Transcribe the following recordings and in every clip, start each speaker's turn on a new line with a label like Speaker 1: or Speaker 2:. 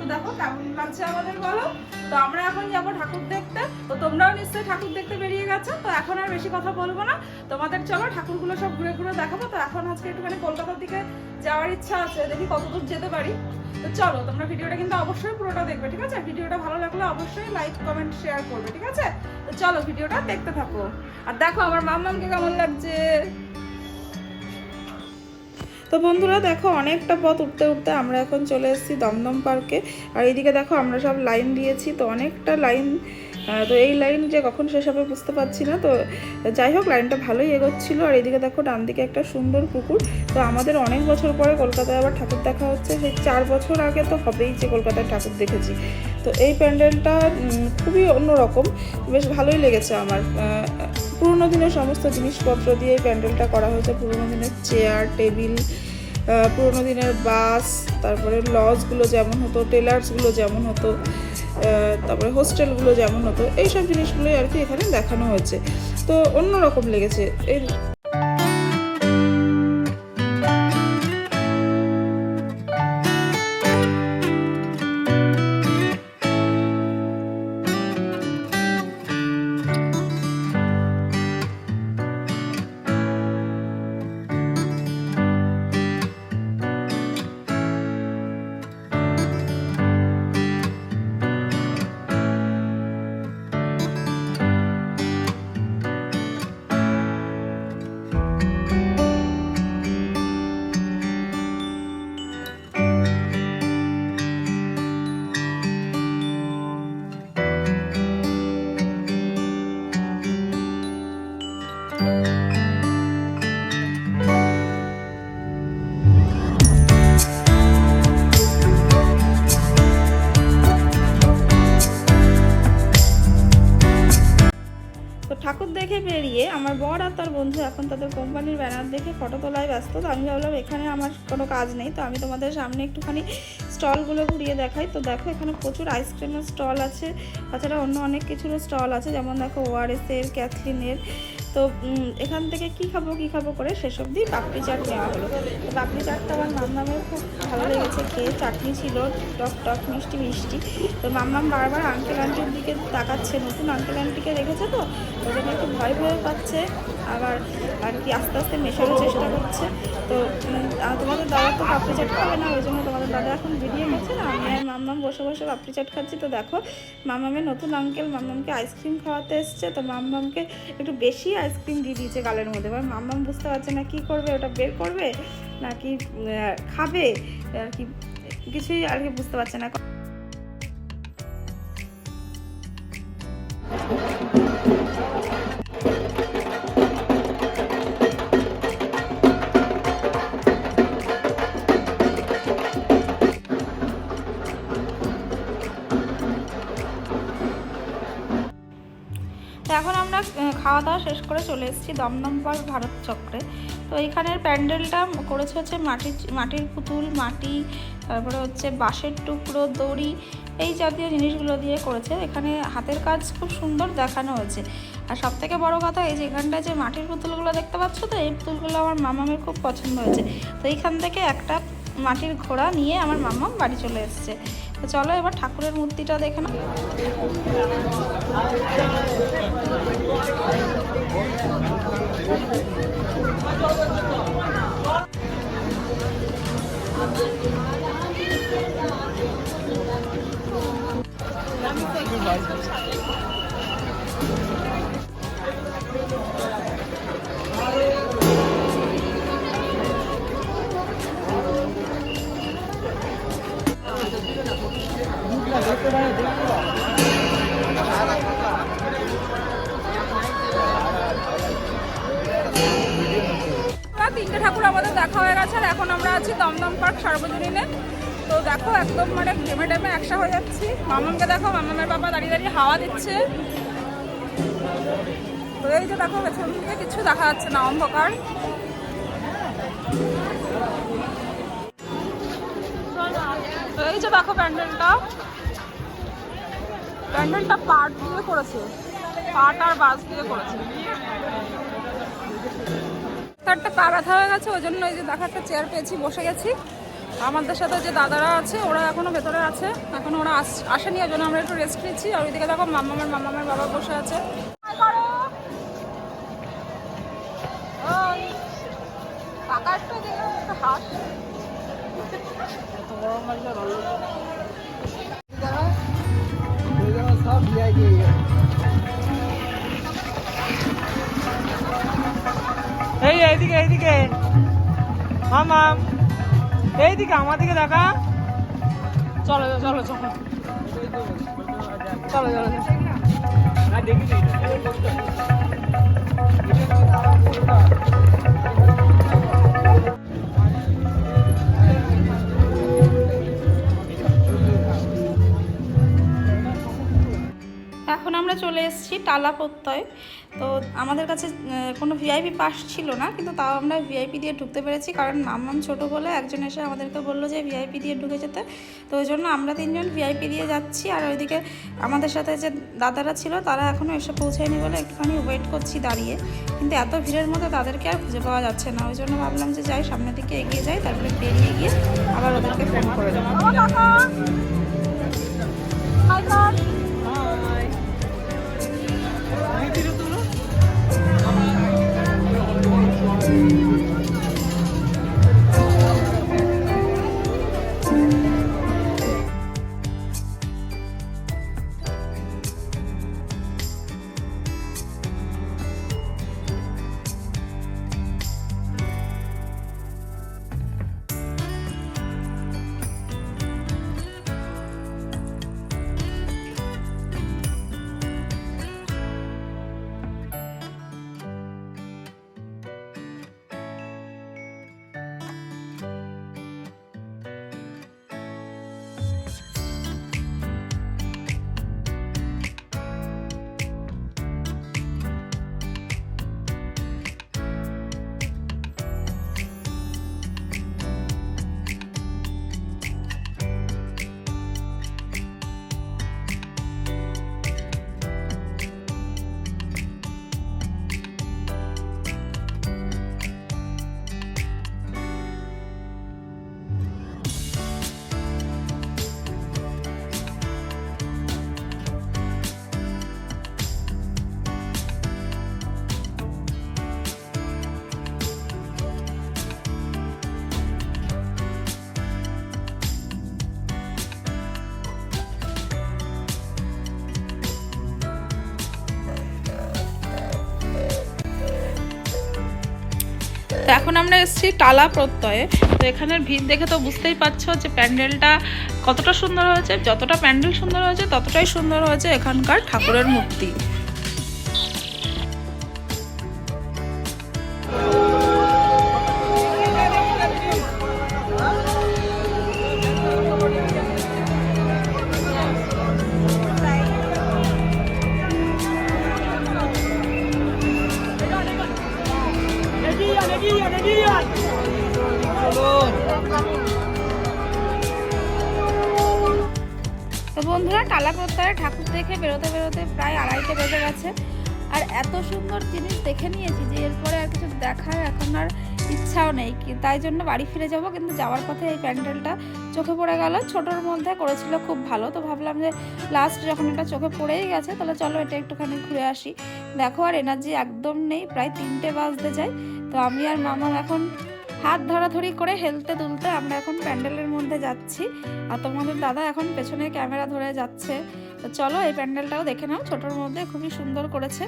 Speaker 1: তো দেখো কেমন লাগছে আমাদের বলো? তো আমরা এখন যাব ঠাকুর দেখতে। তো তোমরাও নিশ্চয়ই ঠাকুর দেখতে বেরিয়ে গেছো, তো এখন আর বেশি কথা বলব না। তোমাদের চলো ঠাকুরগুলো সব ঘুরে ঘুরে দেখাবো। তো এখন আজকে একটুখানি কলকাতার দিকে যাওয়ার ইচ্ছা আছে, দেখি কতদূর যেতে পারি। তো চলো, তোমরা ভিডিওটা কিন্তু অবশ্যই পুরোটা দেখবে, ঠিক আছে? ভিডিওটা ভালো লাগলে অবশ্যই লাইক কমেন্ট শেয়ার করবে, ঠিক আছে? তো চলো ভিডিওটা দেখতে থাকো। আর দেখো আমার মাম্মামকে কেমন লাগছে। তো বন্ধুরা দেখো, অনেকটা পথ উঠতে উঠতে আমরা এখন চলে এসেছি দমদম পার্কে। আর এইদিকে দেখো, আমরা সব লাইন দিয়েছি, তো অনেকটা লাইন তো এই লাইন যে কখন শেষ হবে বুঝতে পারছি না। তো যাই হোক, লাইনটা ভালোই এগোচ্ছিল। আর এদিকে দেখো ডান দিকে একটা সুন্দর পুকুর। তো আমাদের অনেক বছর পরে কলকাতায় আবার ঠাকুর দেখা হচ্ছে। সেই চার বছর আগে তো হবেই যে কলকাতায় ঠাকুর দেখেছি। তো এই প্যান্ডেলটা খুবই অন্যরকম। বেশ ভালোই লেগেছে আমার। পুরোনো দিনের সমস্ত জিনিসপত্র দিয়ে প্যান্ডেলটা করা হয়েছে। পুরোনো দিনের চেয়ার, টেবিল পুরোনো দিনের বাস, তারপরে লজগুলো যেমন হতো টেলার্সগুলো যেমন হতো তারপরে হোস্টেলগুলো যেমন হতো, এইসব জিনিসগুলোই আর কি এখানে দেখানো হয়েছে। তো অন্যরকম লেগেছে। এই দেখে বেরিয়ে আমার বর আর তার বন্ধু এখন তাদের কোম্পানির ব্যানার দেখে ফটো তোলায় ব্যস্ত। তো আমি ভাবলাম, এখানে আমার কোনো কাজ নেই, তো আমি তোমাদের সামনে একটুখানি স্টলগুলো ঘুরিয়ে দেখাই। তো দেখো, এখানে প্রচুর আইসক্রিমের স্টল আছে, তাছাড়া অন্য অনেক কিছুরও স্টল আছে। যেমন দেখো ওআরএসের ক্যাথলিনের তো এখান থেকে কি খাব কি খাব করে সেসব দিয়ে পাপড়ি চাট নেওয়া হলো। তো পাপড়ি চাটটা আমার মামনামের খুব ভালো লেগেছে খেয়ে। চাটনি ছিল, টক টক, মিষ্টি মিষ্টি। তো মাম্মাম বারবার আঙ্কেল আন্টির দিকে তাকাচ্ছে, নতুন আঙ্কেল আন্টিকে রেখেছে তো? জন্য একটু ভয় ভয় পাচ্ছে। আবার আর কি আস্তে আস্তে মেশানোর চেষ্টা করছে। তো তোমাদের দাদা তো পাপড়ি চাট খাবে না, ওই জন্য তোমাদের দাদা এখন বেরিয়ে গেছে না। আমি আর মাম্মাম বসে বসে পাপড়ি চাট খাচ্ছি, তো দেখো, মাম্মামের নতুন আঙ্কেল মাম্মামকে আইসক্রিম খাওয়াতে এসছে, তো মাম্মামকে একটু বেশি আইসক্রিম দিয়ে দিয়েছে গালের মধ্যে। এবার মাম্মাম বুঝতে পারছে না কি করবে, ওটা বের করবে নাকি খাবে? আর কি, কিছুই আর কি বুঝতে পারছে না। তো এখন আমরা খাওয়া দাওয়া শেষ করে চলে এসেছি দমদম পার্ক ভারত চক্রে। তো এখানের প্যান্ডেলটা করেছে হচ্ছে মাটির মাটির পুতুল, মাটি, তারপরে হচ্ছে বাঁশের টুকরো, দড়ি, এই জাতীয় জিনিসগুলো দিয়ে করেছে। এখানে হাতের কাজ খুব সুন্দর দেখানো হয়েছে। আর সব থেকে বড় কথা, এই যে এখানটায় যে মাটির পুতুলগুলো দেখতে পাচ্ছ তো, এই পুতুলগুলো আমার মামামের খুব পছন্দ হয়েছে। তো এইখান থেকে একটা মাটির ঘোড়া নিয়ে আমার মামাম বাড়ি চলে এসেছে। তো চলো এবার ঠাকুরের মূর্তিটা দেখে না আমরা আমাদের দেখা হয়ে গেছে আর এখন আমরা আছি দমদম পার্ক সার্বজনীনে। তো দেখো একদম মানে ঘেমে টেমে একসা হয়ে যাচ্ছি। মামামকে দেখো মামামের বাবা দাঁড়িয়ে দাঁড়িয়ে হাওয়া দিচ্ছে। তো এই যে দেখো, পেছন থেকে কিছু দেখা যাচ্ছে না, অন্ধকার। এই যে দেখো প্যান্ডেলটা। প্যান্ডেলটা পাট দিয়ে করেছে। পাট আর বাঁশ দিয়ে করেছে।
Speaker 2: একটা পা ব্যথা হয়ে গেছে ওই জন্য এই যে একটা চেয়ার পেয়েছি, বসে গেছি। আমাদের সাথে যে দাদারা আছে, ওরা এখনও ভেতরে আছে, এখন ওরা আসেনি ওই জন্য আমরা একটু রেস্ট নিচ্ছি। আর ওইদিকে দেখো মামামের মামামের বাবা বসে আছে। একটু এদিকে হাম হাম
Speaker 3: এই এইদিকে, আমার দিকে দেখা। চলো চলো চলো চলো। চলো
Speaker 1: এখন টালা প্রত্যয় তো আমাদের কাছে কোনো ভিআইপি পাস ছিল না, কিন্তু তাও আমরা ভিআইপি দিয়ে ঢুকতে পেরেছি, কারণ মাম্মাম ছোট বলে একজন এসে আমাদেরকে বলল যে ভিআইপি দিয়ে ঢুকে যেতে। তো ওই জন্য আমরা তিনজন ভিআইপি দিয়ে যাচ্ছি, আর ওইদিকে আমাদের সাথে যে দাদারা ছিল, তারা এখনও এসে পৌঁছায়নি বলে একটুখানি ওয়েট করছি দাঁড়িয়ে। কিন্তু এত ভিড়ের মধ্যে তাদেরকে আর খুঁজে পাওয়া যাচ্ছে না, ওই জন্য ভাবলাম যে যাই সামনের দিকে এগিয়ে যাই, তারপরে বেরিয়ে গিয়ে আবার ওদেরকে ফোন করে দেবো। এখন আমরা এসেছি টালা প্রত্যয়ে। তো এখানের ভিড় দেখে তো বুঝতেই পারছ যে প্যান্ডেলটা কতটা সুন্দর হয়েছে। যতটা প্যান্ডেল সুন্দর হয়েছে, ততটাই সুন্দর হয়েছে এখানকার ঠাকুরের মূর্তি। বন্ধুরা টালা প্রত্যয়ের ঠাকুর দেখে বেরোতে বেরোতে প্রায় আড়াইটে বেজে গেছে। আর এত সুন্দর জিনিস দেখে নিয়েছি যে এরপরে আর কিছু দেখার এখন আর ইচ্ছাও নেই। তাই জন্য বাড়ি ফিরে যাব, কিন্তু যাওয়ার পথে এই প্যান্ডেলটা চোখে পড়ে গেল। ছোটোর মধ্যে করেছিল খুব ভালো, তো ভাবলাম যে লাস্ট যখন এটা চোখে পড়েই গেছে, তাহলে চলো এটা একটুখানি ঘুরে আসি। দেখো আর এনার্জি একদম নেই, প্রায় তিনটে বাজতে যায়। তো আমি আর মামা এখন হাত ধরাধরি করে হেলতে তুলতে আমরা এখন প্যান্ডেলের মধ্যে যাচ্ছি। আর তোমাদের দাদা এখন পেছনে ক্যামেরা ধরে যাচ্ছে। তো চলো এই প্যান্ডেলটাও দেখে নাও, ছোটোর মধ্যে খুবই সুন্দর করেছে।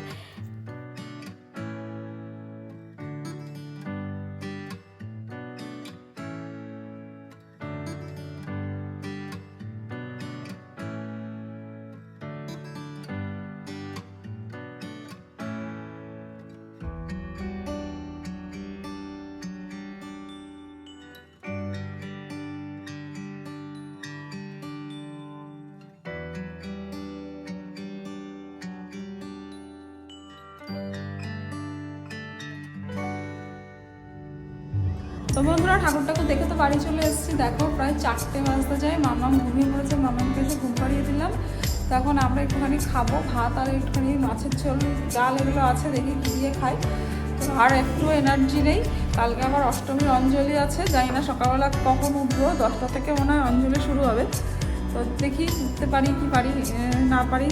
Speaker 1: তো বন্ধুরা ঠাকুর ঠাকুর দেখে তো বাড়ি চলে এসেছি। দেখো প্রায় চারটে বাজতে যায়। মামাম ঘুমিয়ে পড়েছে মামামকে এসে ঘুম পাড়িয়ে দিলাম। তখন আমরা একটুখানি খাব ভাত আর একটুখানি মাছের ঝোল, ডাল এগুলো আছে, দেখি কি খাই। তো আর একটু এনার্জি নেই। কালকে আবার অষ্টমীর অঞ্জলি আছে, জানি না সকালবেলা কখন উঠবো, দশটা থেকে মনে হয় অঞ্জলি শুরু হবে। তো দেখি উঠতে পারি কি পারি না পারি।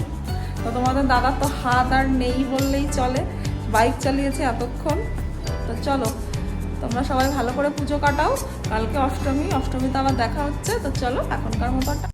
Speaker 1: তো তোমাদের দাদা তো হাত আর নেই বললেই চলে। বাইক চালিয়েছে এতক্ষণ। তো চলো। তোমরা সবাই ভালো করে পুজো কাটাও। কালকে অষ্টমী, অষ্টমীতে আবার দেখা হচ্ছে। তো চলো, এখনকার মতো